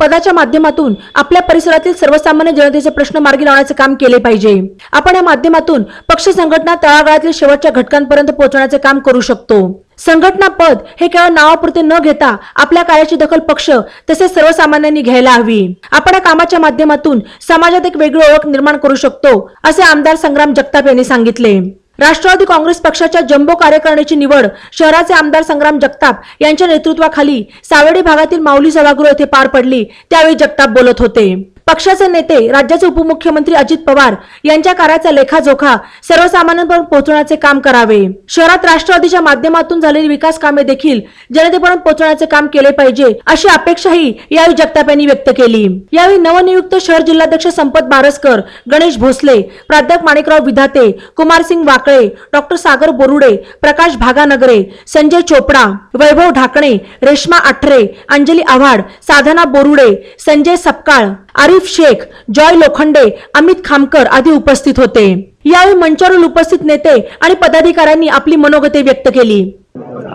पदाच्या माध्यमातून आपल्या परिसरातील सर्वसामान्य जनतेचे प्रश्न मार्गी लावण्याचे काम केले पाहिजे. आपण या माध्यमातून पक्ष संघटना तळागाळातील शेवटच्या घटकांपर्यंत पोहोचण्याचे काम करू शकतो. संघटना पद हे केवळ नावापुरते न घेता आपल्या कार्याची दखल पक्ष तसेच सर्वसामान्यांनी घ्यायला हवी. आपण या कामाच्या माध्यमातून समाजात एक वेगळी ओळख निर्माण करू शकतो असे आमदार संग्राम जगताप यांनी सांगितले. राष्ट्रवादी काँग्रेस पक्षाच्या जम्बो कार्यकारिणीची निवड शहराचे आमदार संग्राम जगताप यांच्या नेतृत्वाखाली सावेडी भागातील माऊली सभागृह येथे पार पडली. त्यावेळी जगताप बोलत होते. पक्षाचे नेते राज्याचे उपमुख्यमंत्री अजित पवार यांच्या कार्याचा लेखाजोखा सर्वसामान्यांपर्यंत पोहोचवण्याचे काम करावे. शहरात राष्ट्रवादीच्या माध्यमातून झालेली विकास कामे देखील जनतेपर्यंत पोहोचवण्याचे काम केले पाहिजे अशी अपेक्षाही यावेळी जगताप यांनी व्यक्त केली. यावेळी नवनियुक्त शहर जिल्हाध्यक्ष संपत बारसकर गणेश भोसले प्राध्यापक माणिकराव विधाते कुमारसिंग वाकळे डॉक्टर सागर बोरुडे प्रकाश भागानगरे संजय चोपडा वैभव ढाकणे रेश्मा आठरे अंजली आव्हाड साधना बोरुडे संजय सपकाळ आरिफ शेख जॉय लोखंडे अमित खामकर आदी उपस्थित होते. यावेळी मंचावरील उपस्थित नेते आणि पदाधिकाऱ्यांनी आपली मनोगते व्यक्त केली.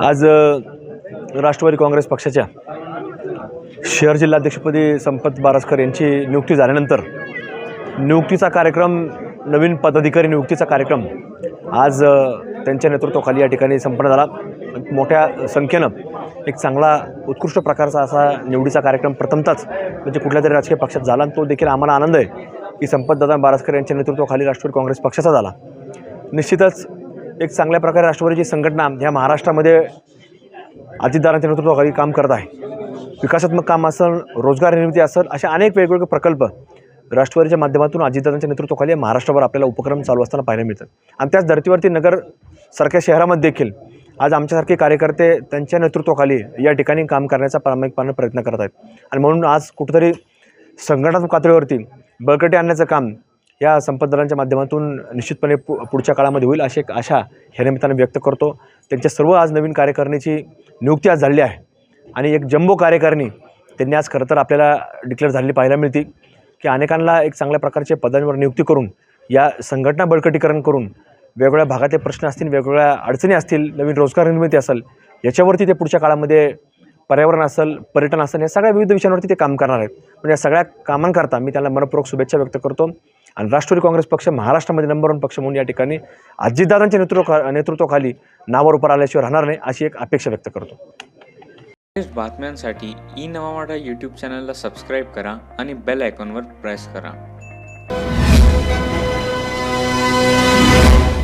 आज राष्ट्रवादी काँग्रेस पक्षाच्या शहर जिल्हाध्यक्षपदी संपत बारसकर यांची नियुक्ती झाल्यानंतर नियुक्तीचा कार्यक्रम नवीन पदाधिकारी नियुक्तीचा कार्यक्रम आज त्यांच्या नेतृत्वाखाली या ठिकाणी संपन्न झाला. मोठ्या संख्येनं एक चांगला उत्कृष्ट प्रकारचा असा निवडीचा कार्यक्रम प्रथमतच म्हणजे कुठल्या तरी राजकीय पक्षात झाला आणि तो देखील आम्हाला आनंद आहे की संपतदादा बारासकर यांच्या नेतृत्वाखाली राष्ट्रवादी काँग्रेस पक्षाचा झाला. निश्चितच एक चांगल्या प्रकारे राष्ट्रवादीची संघटना ह्या महाराष्ट्रामध्ये अजितदारांच्या नेतृत्वाखाली काम करत आहे. विकासात्मक काम असेल रोजगार निर्मिती असेल असे अनेक वेगवेगळे प्रकल्प राष्ट्रवादीच्या माध्यमातून अजितदादांच्या नेतृत्वाखाली महाराष्ट्रावर आपल्याला उपक्रम चालू असताना पाहायला मिळतात. आणि त्याच धर्तीवरती नगर सारख्या शहरामध्ये देखील आज आमच्यासारखे कार्यकर्ते त्यांच्या नेतृत्वाखाली या ठिकाणी काम करण्याचा प्रामाणिकपणे प्रयत्न करत आहेत आणि म्हणून आज कुठंतरी संघटनात्मक पातळीवरती बळकटी आणण्याचं काम या संपतदारांच्या माध्यमातून निश्चितपणे पु पुढच्या काळामध्ये होईल अशी एक आशा ह्या निमित्तानं व्यक्त करतो. त्यांच्या सर्व आज नवीन कार्यकारिणीची नियुक्ती आज झालेली आहे. आणि एक जम्बो कार्यकारिणी त्यांनी आज खरं तर आपल्याला डिक्लेअर झालेली पाहायला मिळते की अनेकांना एक चांगल्या प्रकारचे पदांवर नियुक्ती करून या संघटना बळकटीकरण करून वेगवेगळ्या भागातले प्रश्न असतील वेगवेगळ्या अडचणी असतील नवीन रोजगार निर्मिती असेल याच्यावरती ते पुढच्या काळामध्ये पर्यावरण असेल पर्यटन असेल या सगळ्या विविध विषयांवरती ते काम करणार आहेत. म्हणजे या सगळ्या कामांकरता मी त्याला मनपूर्वक शुभेच्छा व्यक्त करतो. आणि राष्ट्रवादी काँग्रेस पक्ष महाराष्ट्रामध्ये नंबर वन पक्ष म्हणून या ठिकाणी अजितदादांच्या नेतृत्व नेतृत्वाखाली नावावर उपर आल्याशिवाय राहणार नाही अशी एक अपेक्षा व्यक्त करतो. बातम्यांसाठी ई नवावाडा यूट्यूब चॅनलला सबस्क्राईब करा आणि बेल आयकॉनवर प्रेस करा.